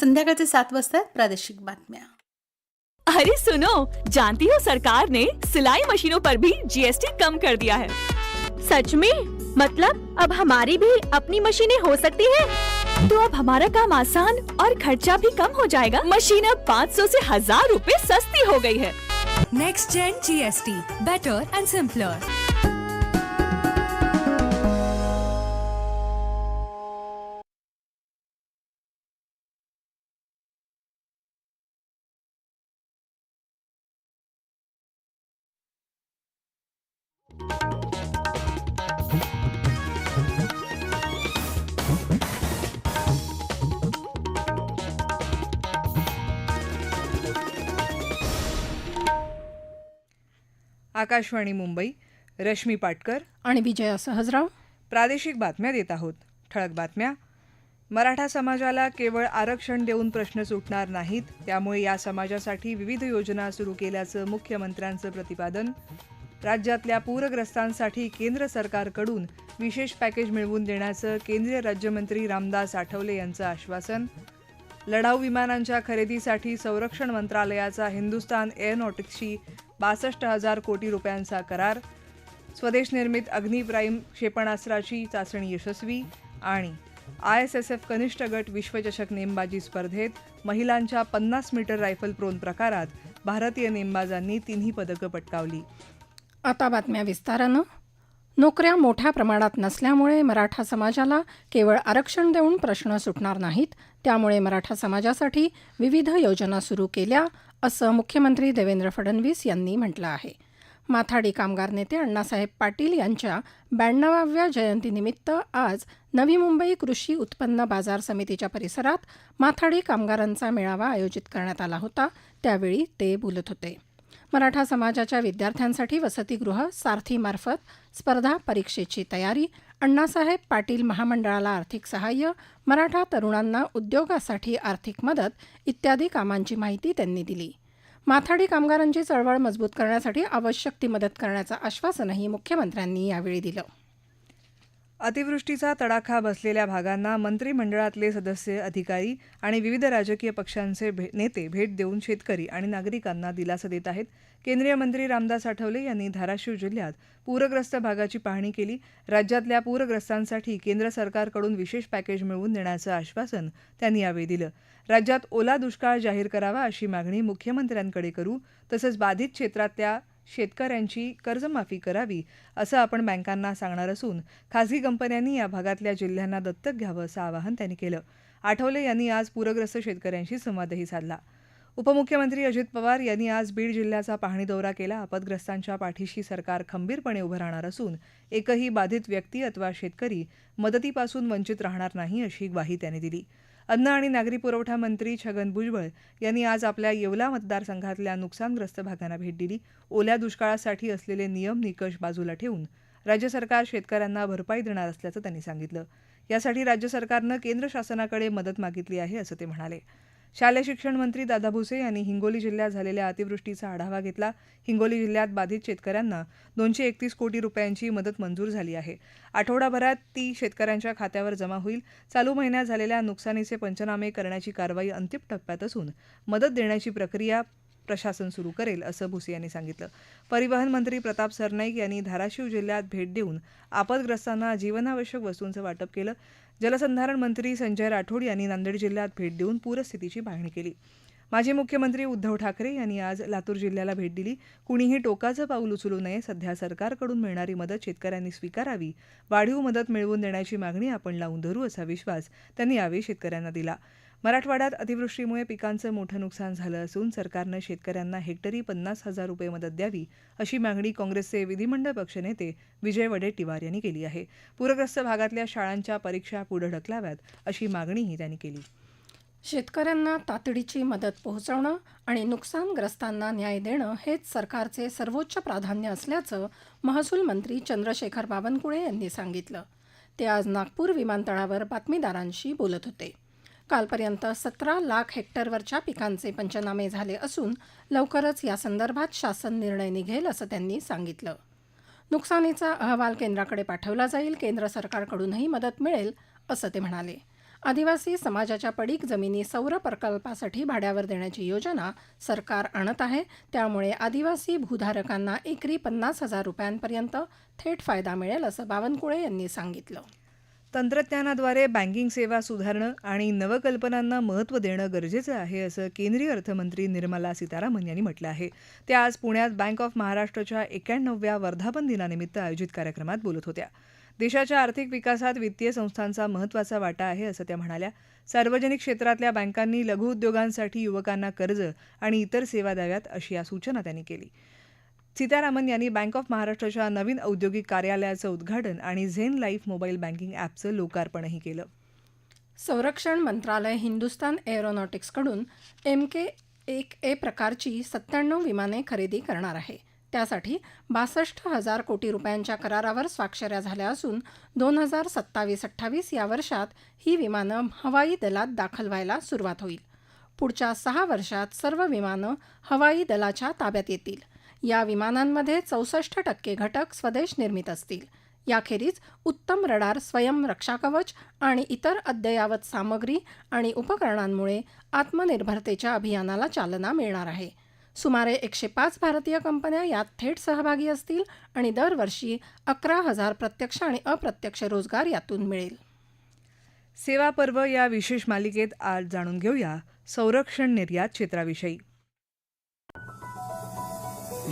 संध्याकाळचे सात वाजता प्रादेशिक बातम्या. अरे सुनो जानती हो सरकार ने सिलाई मशीनों पर भी जीएसटी कम कर दिया है। सच में? मतलब अब हमारी भी अपनी मशीनें हो सकती है? तो अब हमारा काम आसान और खर्चा भी कम हो जाएगा। मशीन अब 500 से हज़ार रूपए सस्ती हो गई है। Next Gen GST. Better and simpler. Akashvani Mumbai Rashmi Patkar. आणि विजया सहजराव. प्रादेशिक बातम्या देत आहोत. ठळक बातम्या. मराठा समाजाला केवळ आरक्षण देऊन प्रश्न सुटणार नाहीत त्यामुळे या समाजासाठी विविध योजना सुरू केल्याचं मुख्यमंत्र्यांचं प्रतिपादन. राज्यातल्या पूरग्रस्तांसाठी केंद्र सरकारकडून विशेष पॅकेज मिळवून देण्याचं केंद्रीय राज्यमंत्री रामदास आठवले यांचं आश्वासन. लढाऊ विमानांच्या खरेदीसाठी संरक्षण मंत्रालयाचा हिंदुस्तान एअरनॉटिक्सशी बासष्ट हजार कोटी रुपयांचा करार स्वदेश निर्मित अग्नी प्राईम क्षेपणास्त्राची चाचणी यशस्वी आणि आय एस एस एफ कनिष्ठ गट विश्वचषक नेमबाजी स्पर्धेत महिलांच्या पन्नास मीटर रायफल प्रोन प्रकारात भारतीय नेमबाजांनी तिन्ही पदकं पटकावली. आता बातम्या विस्तारानं. नोकऱ्या मोठ्या प्रमाणात नसल्यामुळे मराठा समाजाला केवळ आरक्षण देऊन प्रश्न सुटणार नाहीत त्यामुळे मराठा समाजासाठी विविध योजना सुरू केल्या असं मुख्यमंत्री देवेंद्र फडणवीस यांनी म्हटलं आहे. माथाडी कामगार नेते अण्णासाहेब पाटील यांच्या ब्याण्णवाव्या जयंतीनिमित्त आज नवी मुंबई कृषी उत्पन्न बाजार समितीच्या परिसरात माथाडी कामगारांचा मेळावा आयोजित करण्यात आला होता. त्यावेळी ते बोलत होते. मराठा समाजाच्या विद्यार्थ्यांसाठी वसतिगृह सारथीमार्फत स्पर्धा परीक्षेची तयारी अण्णासाहेब पाटील महामंडळाला आर्थिक सहाय्य मराठा तरुणांना उद्योगासाठी आर्थिक मदत इत्यादी कामांची माहिती त्यांनी दिली. माथाडी कामगारांची चळवळ मजबूत करण्यासाठी आवश्यक ती मदत करण्याचं आश्वासनही मुख्यमंत्र्यांनी यावेळी दिलं. अतिवृष्टीचा तडाखा बसलेल्या भागांना मंत्रिमंडळातले सदस्य अधिकारी आणि विविध राजकीय पक्षांचे भे नेते भेट देऊन शेतकरी आणि नागरिकांना दिलासा देत आहेत. केंद्रीय मंत्री रामदास आठवले यांनी धाराशिव जिल्ह्यात पूरग्रस्त भागाची पाहणी केली. राज्यातल्या पूरग्रस्तांसाठी केंद्र सरकारकडून विशेष पॅकेज मिळवून देण्याचं आश्वासन त्यांनी यावेळी दिलं. राज्यात ओला दुष्काळ जाहीर करावा अशी मागणी मुख्यमंत्र्यांकडे करू तसंच बाधित क्षेत्रातल्या शेतकऱ्यांची कर्जमाफी करावी असं आपण बँकांना सांगणार असून खासगी कंपन्यांनी या भागातल्या जिल्ह्यांना दत्तक घ्यावं असं आवाहन त्यांनी केलं. आठवले यांनी आज पूरग्रस्त शेतकऱ्यांशी संवादही साधला. उपमुख्यमंत्री अजित पवार यांनी आज बीड जिल्ह्याचा पाहणी दौरा केला. आपदग्रस्तांच्या पाठीशी सरकार खंबीरपणे उभं राहणार असून एकही बाधित व्यक्ती अथवा शेतकरी मदतीपासून वंचित राहणार नाही अशी ग्वाही त्यांनी दिली. अन्न आणि नागरी पुरवठा मंत्री छगन भुजबळ यांनी आज आपल्या येवला मतदारसंघातल्या नुकसानग्रस्त भागांना भेट दिली. ओल्या दुष्काळासाठी असलेले नियम निकष बाजूला ठेवून राज्य सरकार शेतकऱ्यांना भरपाई देणार असल्याचं त्यांनी सांगितलं. यासाठी राज्य सरकारनं केंद्र शासनाकडे मदत मागितली आहे असं ते म्हणाले. शालेय शिक्षण मंत्री दादा भुसे यांनी हिंगोली जिल्ह्यात झालेल्या अतिवृष्टीचा आढावा घेतला. हिंगोली जिल्ह्यात बाधित शेतकऱ्यांना दोनशे एकतीस कोटी रुपयांची मदत मंजूर झाली आहे. आठवडाभरात ती शेतकऱ्यांच्या खात्यावर जमा होईल. चालू महिन्यात झालेल्या नुकसानीचे पंचनामे करण्याची कारवाई अंतिम टप्प्यात असून मदत देण्याची प्रक्रिया प्रशासन सुरू करेल असं भुसे यांनी सांगितलं. परिवहन मंत्री प्रताप सरनाईक यांनी धाराशिव जिल्ह्यात भेट देऊन आपदग्रस्तांना जीवनावश्यक वस्तूंचं वाटप केलं. जलसंधारण मंत्री संजय राठोड यांनी नांदेड जिल्ह्यात भेट देऊन पूरस्थितीची पाहणी केली. माजी मुख्यमंत्री उद्धव ठाकरे यांनी आज लातूर जिल्ह्याला भेट दिली. कुणीही टोकाचं पाऊल उचलू नये सध्या सरकारकडून मिळणारी मदत शेतकऱ्यांनी स्वीकारावी वाढीव मदत मिळवून देण्याची मागणी आपण लावून धरू असा विश्वास त्यांनी यावेळी शेतकऱ्यांना दिला. मराठवाड्यात अतिवृष्टीमुळे पिकांचं मोठं नुकसान झालं असून सरकारनं शेतकऱ्यांना हेक्टरी पन्नास हजार रुपये मदत द्यावी अशी मागणी काँग्रेसचे विधिमंडळ पक्षनेते विजय वडेट्टीवार यांनी केली आहे. पूरग्रस्त भागातल्या शाळांच्या परीक्षा पुढे ढकलाव्यात अशी मागणीही त्यांनी केली. शेतकऱ्यांना तातडीची मदत पोहोचवणं आणि नुकसानग्रस्तांना न्याय देणं हेच सरकारचे सर्वोच्च प्राधान्य असल्याचं महसूल मंत्री चंद्रशेखर बावनकुळे यांनी सांगितलं. ते आज नागपूर विमानतळावर बातमीदारांशी बोलत होते. कालपर्यंत सतरा लाख हेक्टरवरच्या पिकांचे पंचनामे झाले असून लवकरच यासंदर्भात शासन निर्णय निघेल असं त्यांनी सांगितलं. नुकसानीचा अहवाल केंद्राकडे पाठवला जाईल केंद्र सरकारकडूनही मदत मिळेल असं ते म्हणाले. आदिवासी समाजाच्या पडीक जमिनी सौर प्रकल्पासाठी भाड्यावर देण्याची योजना सरकार आणत आहे. त्यामुळे आदिवासी भूधारकांना एकरी पन्नास हजार रुपयांपर्यंत थेट फायदा मिळेल असं बावनकुळे यांनी सांगितलं. तंत्रज्ञानाद्वारे बँकिंग सेवा सुधारणं आणि नवकल्पनांना महत्त्व देणं गरजेचं आहे असं केंद्रीय अर्थमंत्री निर्मला सीतारामन यांनी म्हटलं आहे. त्या आज पुण्यात बँक ऑफ महाराष्ट्रच्या एक्याण्णवव्या वर्धापन दिनानिमित्त आयोजित कार्यक्रमात बोलत होत्या. देशाच्या आर्थिक विकासात वित्तीय संस्थांचा महत्त्वाचा वाटा आहे असं त्या म्हणाल्या. सार्वजनिक क्षेत्रातल्या बँकांनी लघुउद्योगांसाठी युवकांना कर्ज आणि इतर सेवा द्याव्यात अशी या सूचना त्यांनी केली. सीतारामन यांनी बँक ऑफ महाराष्ट्राच्या नवीन औद्योगिक कार्यालयाचं उद्घाटन आणि झेन लाईफ मोबाईल बँकिंग ॲपचं लोकार्पणही केलं. संरक्षण मंत्रालय हिंदुस्तान एरोनॉटिक्सकडून एम के एक ए प्रकारची सत्त्याण्णव विमाने खरेदी करणार आहे. त्यासाठी बासष्ट हजार कोटी रुपयांच्या करारावर स्वाक्षऱ्या झाल्या असून दोन हजार सत्तावीस अठ्ठावीस या वर्षात ही विमानं हवाई दलात दाखल व्हायला सुरुवात होईल. पुढच्या सहा वर्षात सर्व विमानं हवाई दलाच्या ताब्यात येतील. या विमानांमध्ये चौसष्ट टक्के घटक स्वदेश निर्मित असतील. याखेरीज उत्तम रडार स्वयंरक्षा कवच आणि इतर अद्ययावत सामग्री आणि उपकरणांमुळे आत्मनिर्भरतेच्या अभियानाला चालना मिळणार आहे. सुमारे एकशे पाच भारतीय कंपन्या यात थेट सहभागी असतील आणि दरवर्षी अकरा हजार प्रत्यक्ष आणि अप्रत्यक्ष रोजगार यातून मिळेल. सेवा पर्व या विशेष मालिकेत आज जाणून घेऊया. संरक्षण निर्यात क्षेत्राविषयी.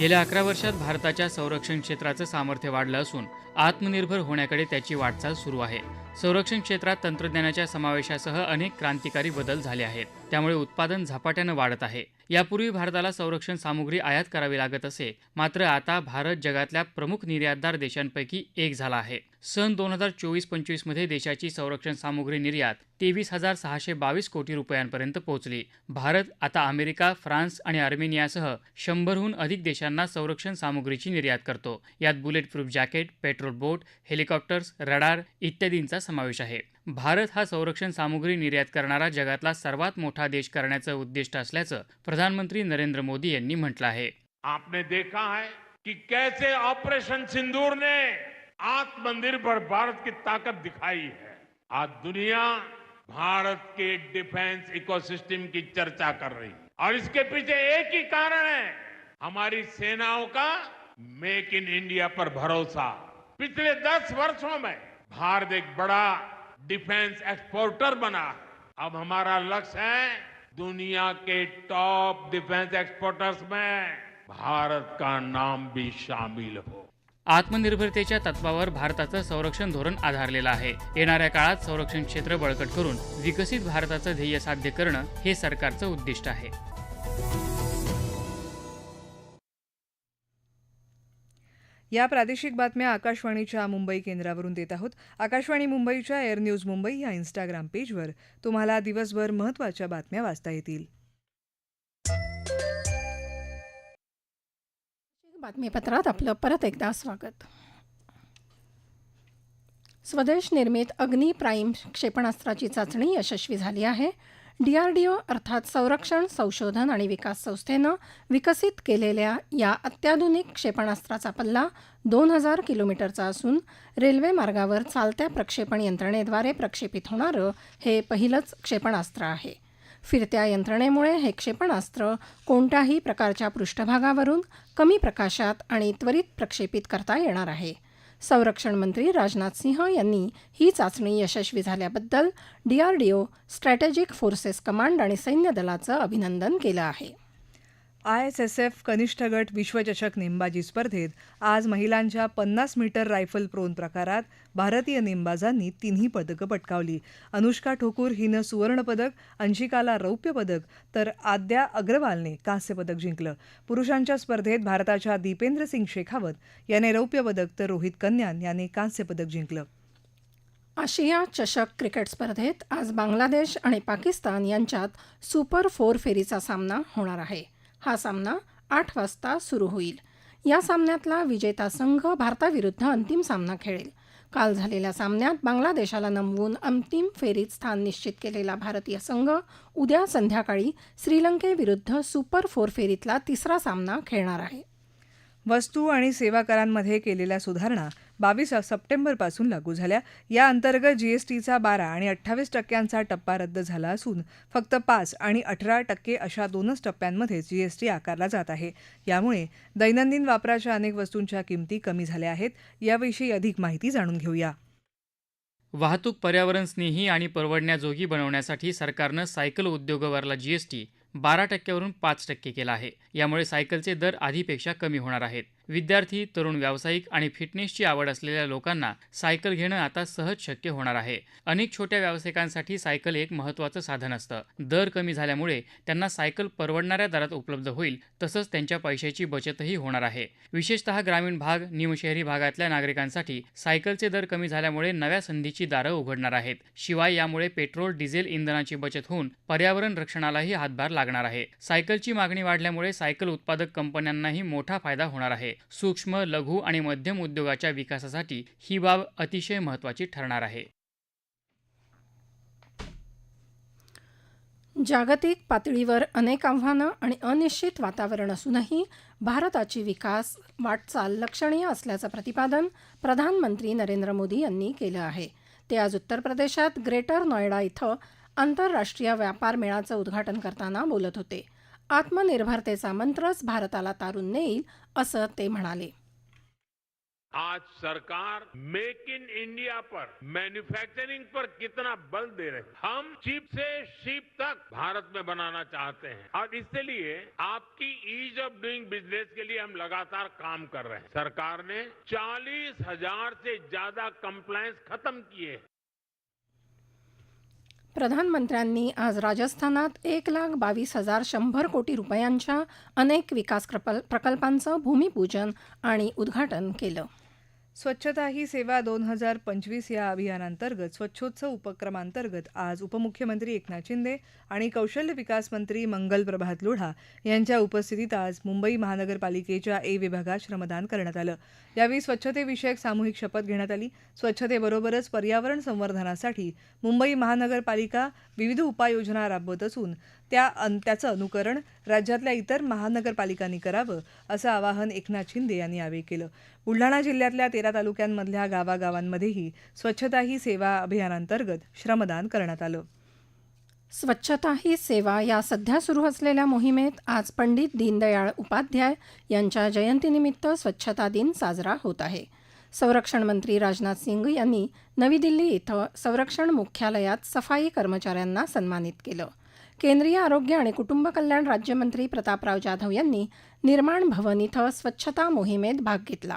गेल्या अकरा वर्षात भारताच्या संरक्षण क्षेत्राचं सामर्थ्य वाढलं असून आत्मनिर्भर होण्याकडे त्याची वाटचाल सुरू आहे. संरक्षण क्षेत्रात तंत्रज्ञानाच्या समावेशासह अनेक क्रांतिकारी बदल झाले आहेत. त्यामुळे उत्पादन झपाट्यानं वाढत आहे. यापूर्वी भारताला संरक्षण सामुग्री आयात करावी लागत असे मात्र आता भारत जगातल्या प्रमुख निर्यातदार देशांपैकी एक झाला आहे. सन दोन हजार चोवीस पंचवीसमध्ये देशाची संरक्षण सामुग्री निर्यात तेवीस हजार सहाशे बावीस कोटी रुपयांपर्यंत पोहोचली. भारत आता अमेरिका फ्रान्स आणि आर्मेनियासह शंभरहून अधिक देशांना संरक्षण सामुग्रीची निर्यात करतो. यात bullet proof jacket patrol boat helicopters radar इत्यादींचा समावेश आहे. भारत हा संरक्षण सामुग्री निर्यात करणारा जगातला सर्वात मोठा देश करण्याचं उद्दिष्ट असल्याचं प्रधानमंत्री नरेंद्र मोदी यांनी म्हटलं आहे. आपने देखा है कि कैसे ऑपरेशन सिंदूर ने आत्मनिर्भर भारत की ताकत दिखाई है। आज दुनिया भारत के डिफेंस इकोसिस्टम की चर्चा कर रही है। और इसके पीछे एक ही कारण है, हमारी सेनाओं का मेक इन इंडिया पर भरोसा। पिछले दस वर्षों में भारत एक बड़ा डिफेंस एक्सपोर्टर बना। अब हमारा लक्ष्य है दुनिया के टॉप डिफेंस एक्सपोर्टर्स में भारत का नाम भी शामिल हो। आत्मनिर्भरतेच्या तत्वावर भारताचं संरक्षण धोरण आधारलेलं आहे. येणाऱ्या काळात संरक्षण क्षेत्र बळकट करून विकसित भारताचं ध्येय साध्य करणं हे सरकारचं उद्दिष्ट आहे. या प्रादेशिक बातम्या आकाशवाणीच्या मुंबई केंद्रावरून देत आहोत. आकाशवाणी मुंबईच्या एअर न्यूज मुंबई या इंस्टाग्राम पेजवर तुम्हाला दिवसभर महत्त्वाच्या बातम्या वाचता येतील. बातमीपत्रात आपलं परत एकदा स्वागत. स्वदेश निर्मित अग्नी प्राईम क्षेपणास्त्राची चाचणी यशस्वी झाली आहे. डीआरडीओ अर्थात संरक्षण संशोधन आणि विकास संस्थेनं विकसित केलेल्या या अत्याधुनिक क्षेपणास्त्राचा पल्ला दोन हजार किलोमीटरचा असून रेल्वे मार्गावर चालत्या प्रक्षेपण यंत्रणेद्वारे प्रक्षेपित होणारं हे पहिलंच क्षेपणास्त्र आहे. फिरत्या यंत्रणेमुळे हे क्षेपणास्त्र कोणत्याही प्रकारच्या पृष्ठभागावरून कमी प्रकाशात आणि त्वरित प्रक्षेपित करता येणार आहे. संरक्षण मंत्री राजनाथ सिंह यांनी ही चाचणी यशस्वी झाल्याबद्दल डीआरडीओ स्ट्रॅटेजिक फोर्सेस कमांड आणि सैन्य दलाचं अभिनंदन केलं आहे. आय एस एस एफ कनिष्ठ गट विश्वचषक नेमबाजी स्पर्धेत आज महिलांच्या पन्नास मीटर रायफल प्रोन प्रकारात भारतीय नेमबाजांनी तिन्ही पदकं पटकावली. अनुष्का ठोकूर हिनं सुवर्णपदक अंशिकाला रौप्य पदक तर आद्या अग्रवालने कांस्य पदक जिंकलं. पुरुषांच्या स्पर्धेत भारताच्या दीपेंद्र सिंग शेखावत याने रौप्य पदक तर रोहित कन्यान याने कांस्य पदक जिंकलं. आशिया चषक क्रिकेट स्पर्धेत आज बांगलादेश आणि पाकिस्तान यांच्यात सुपर फोर फेरीचा सामना होणार आहे. हा सामना आठ वाजता सुरू होईल. या सामन्यातला विजेता संघ भारताविरुद्ध अंतिम सामना खेळेल. काल झालेल्या सामन्यात बांगलादेशाला नमवून अंतिम फेरीत स्थान निश्चित केलेला भारतीय संघ उद्या संध्याकाळी श्रीलंकेविरुद्ध सुपर फोर फेरीतला तिसरा सामना खेळणार आहे. वस्तू आणि सेवा करांमध्ये केलेल्या सुधारणा बावीस सप्टेंबरपासून लागू झाल्या. या अंतर्गत जीएसटीचा बारा आणि अठ्ठावीस टक्क्यांचा टप्पा रद्द झाला असून फक्त पाच आणि अठरा टक्के अशा दोनच टप्प्यांमध्ये जीएसटी आकारला जात आहे. यामुळे दैनंदिन वापराच्या अनेक वस्तूंच्या किमती कमी झाल्या आहेत. याविषयी अधिक माहिती जाणून घेऊया. वाहतूक पर्यावरण स्नेही आणि परवडण्याजोगी बनवण्यासाठी सरकारनं सायकल उद्योगावरला जीएसटी बारा टक्क्यावरून पाच टक्के केला आहे. यामुळे सायकलचे दर आधीपेक्षा कमी होणार आहेत. विद्यार्थी तरुण व्यावसायिक आणि फिटनेसची आवड असलेल्या लोकांना सायकल घेणं आता सहज शक्य होणार आहे. अनेक छोट्या व्यावसायिकांसाठी सायकल एक महत्त्वाचं साधन असतं. दर कमी झाल्यामुळे त्यांना सायकल परवडणाऱ्या दरात उपलब्ध होईल तसंच त्यांच्या पैशाची बचतही होणार आहे. विशेषतः ग्रामीण भाग निमशहरी भागातल्या नागरिकांसाठी सायकलचे दर कमी झाल्यामुळे नव्या संधीची दारं उघडणार आहेत. शिवाय यामुळे पेट्रोल डिझेल इंधनाची बचत होऊन पर्यावरण रक्षणालाही हातभार लागणार आहे. सायकलची मागणी वाढल्यामुळे सायकल उत्पादक कंपन्यांनाही मोठा फायदा होणार आहे. सूक्ष्म लघु आणि मध्यम उद्योगाच्या विकासासाठी ही बाब अतिशय महत्त्वाची ठरणार आहे. जागतिक पातळीवर अनेक आव्हानं आणि अनिश्चित वातावरण असूनही भारताची विकास वाटचाल लक्षणीय असल्याचं प्रतिपादन प्रधानमंत्री नरेंद्र मोदी यांनी केलं आहे. ते आज उत्तर प्रदेशात ग्रेटर नोएडा इथं आंतरराष्ट्रीय व्यापार मेळाचं उद्घाटन करताना बोलत होते. आत्मनिर्भरतेचा मंत्रच भारताला तारून नेईल, असं ते म्हणाले. आज सरकार मेक इन इंडिया पर मैन्युफैक्चरिंग पर कितना बल दे रहे हम चिप से शिप तक भारत में बनाना चाहते हैं। और इसके लिए आपकी ईज ऑफ़ डूइंग बिज़नेस के लिए हम लगातार काम कर रहे हैं। सरकार ने चालीस हज़ार से ज़्यादा कंप्लायंस खत्म किए प्रधानमंत्र्यांनी आज राजस्थानात एक लाख बावीस हजार शंभर कोटी रुपयांच्या अनेक विकास प्रकल्पांचं भूमिपूजन आणि उद्घाटन केलं. स्वच्छता ही सेवा दोन हजार पंचवीस या अभियानांतर्गत स्वच्छोत्सव उपक्रमांतर्गत आज उपमुख्यमंत्री एकनाथ शिंदे आणि कौशल्य विकास मंत्री मंगल प्रभात लोढा यांच्या उपस्थितीत आज मुंबई महानगरपालिकेच्या ए विभागात श्रमदान करण्यात आलं. यावेळी स्वच्छतेविषयक सामूहिक शपथ घेण्यात आली. स्वच्छतेबरोबरच पर्यावरण संवर्धनासाठी मुंबई महानगरपालिका विविध उपाययोजना राबवत असून त्या अन त्याचं अनुकरण राज्यातल्या इतर महानगरपालिकांनी करावं असं आवाहन एकनाथ शिंदे यांनी यावेळी केलं. बुलढाणा जिल्ह्यातल्या तेरा तालुक्यांमधल्या गावागावांमध्येही स्वच्छता ही सेवा अभियानांतर्गत श्रमदान करण्यात आलं. स्वच्छता ही सेवा या सध्या सुरू असलेल्या मोहिमेत आज पंडित दीनदयाळ उपाध्याय यांच्या जयंतीनिमित्त स्वच्छता दिन साजरा होत आहे. संरक्षण मंत्री राजनाथ सिंग यांनी नवी दिल्ली इथं संरक्षण मुख्यालयात सफाई कर्मचाऱ्यांना सन्मानित केलं. केंद्रीय आरोग्य आणि कुटुंब कल्याण राज्यमंत्री प्रतापराव जाधव यांनी निर्माण भवन इथं स्वच्छता मोहिमेत भाग घेतला.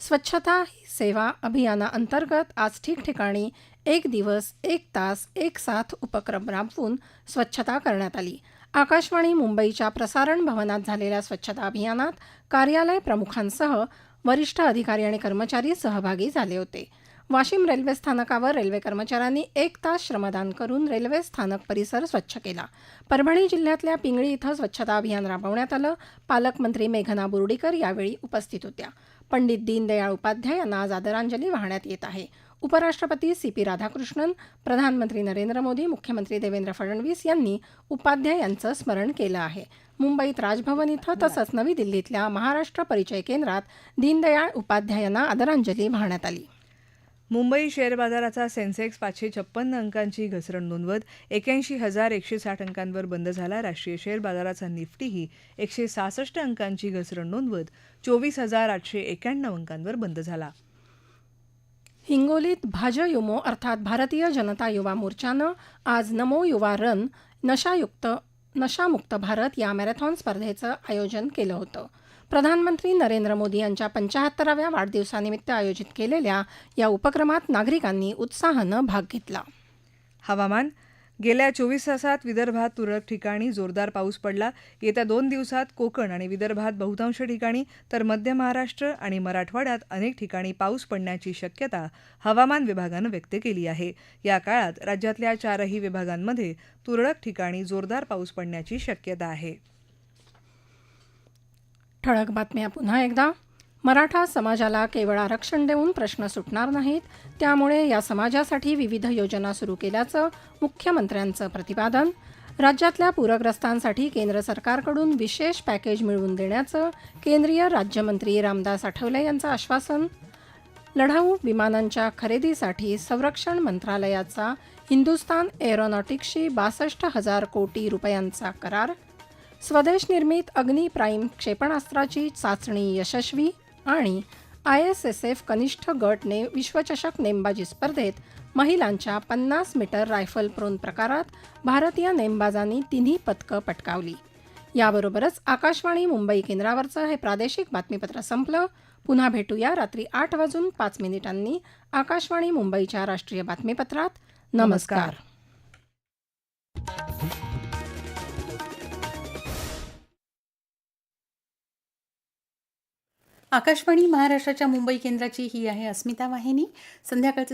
स्वच्छता ही सेवा अभियानाअंतर्गत आज ठिकठिकाणी एक दिवस एक तास एक साथ उपक्रम राबवून स्वच्छता करण्यात आली. आकाशवाणी मुंबईच्या प्रसारण भवनात झालेल्या स्वच्छता अभियानात कार्यालय प्रमुखांसह वरिष्ठ अधिकारी आणि कर्मचारी सहभागी झाले होते. वाशिम रेल्वे स्थानकावर रेल्वे कर्मचाऱ्यांनी एक तास श्रमदान करून रेल्वे स्थानक परिसर स्वच्छ केला. परभणी जिल्ह्यातल्या पिंगळी इथं स्वच्छता अभियान राबवण्यात आलं. पालकमंत्री मेघना बोर्डीकर यावेळी उपस्थित होत्या. पंडित दीनदयाळ उपाध्याय यांना आज आदरांजली वाहण्यात येत आहे. उपराष्ट्रपती सी पी राधाकृष्णन प्रधानमंत्री नरेंद्र मोदी मुख्यमंत्री देवेंद्र फडणवीस यांनी उपाध्याय यांचं स्मरण केलं आहे. मुंबईत राजभवन इथं तसंच नवी दिल्लीतल्या महाराष्ट्र परिचय केंद्रात दीनदयाळ उपाध्याय यांना आदरांजली वाहण्यात आली. मुंबई शेअर बाजाराचा सेन्सेक्स पाचशे छप्पन्न अंकांची घसरण नोंदवत एक्याऐंशी हजार एकशे साठ अंकांवर बंद झाला. राष्ट्रीय शेअर बाजाराचा निफ्टीही एकशे सहासष्ट अंकांची घसरण नोंदवत चोवीस हजार आठशे एक्याण्णव अंकांवर बंद झाला. हिंगोलीत भाजयुमो अर्थात भारतीय जनता युवा मोर्चानं आज नमो युवा रन नशायुक्त नशामुक्त भारत या मॅरेथॉन स्पर्धेचं आयोजन केलं होतं. प्रधानमंत्री नरेंद्र मोदी यांच्या पंचाहत्तराव्या वाढदिवसानिमित्त आयोजित केलेल्या या उपक्रमात नागरिकांनी उत्साहानं भाग घेतला. हवामान गेल्या चोवीस तासात विदर्भात तुरळक ठिकाणी जोरदार पाऊस पडला. येत्या दोन दिवसात कोकण आणि विदर्भात बहुतांश ठिकाणी तर मध्य महाराष्ट्र आणि मराठवाड्यात अनेक ठिकाणी पाऊस पडण्याची शक्यता हवामान विभागानं व्यक्त केली आहे. या काळात राज्यातल्या चारही विभागांमध्ये तुरळक ठिकाणी जोरदार पाऊस पडण्याची शक्यता आहे. ठळक बातम्या पुन्हा एकदा. मराठा समाजाला केवळ आरक्षण देऊन प्रश्न सुटणार नाहीत त्यामुळे या समाजासाठी विविध योजना सुरू केल्याचं मुख्यमंत्र्यांचं प्रतिपादन. राज्यातल्या पूरग्रस्तांसाठी केंद्र सरकारकडून विशेष पॅकेज मिळवून देण्याचं केंद्रीय राज्यमंत्री रामदास आठवले यांचं आश्वासन. लढाऊ विमानांच्या खरेदीसाठी संरक्षण मंत्रालयाचा हिंदुस्तान एरोनॉटिक्सशी बासष्ट हजार कोटी रुपयांचा करार स्वदेश निर्मित अग्नी प्राईम क्षेपणास्त्राची चाचणी यशस्वी आणि आय एस एस एफ कनिष्ठ गट ने विश्वचषक नेमबाजी स्पर्धेत महिलांच्या पन्नास मीटर रायफल प्रोन प्रकारात भारतीय नेमबाजांनी तिन्ही पदकं पटकावली. याबरोबरच आकाशवाणी मुंबई केंद्रावरचं हे प्रादेशिक बातमीपत्र संपलं. पुन्हा भेटूया रात्री आठ वाजून पाच मिनिटांनी आकाशवाणी मुंबईच्या राष्ट्रीय बातमीपत्रात. नमस्कार. आकाशवाणी महाराष्ट्राच्या मुंबई केंद्राची ही आहे अस्मिता वाहिनी. संध्याकाळचे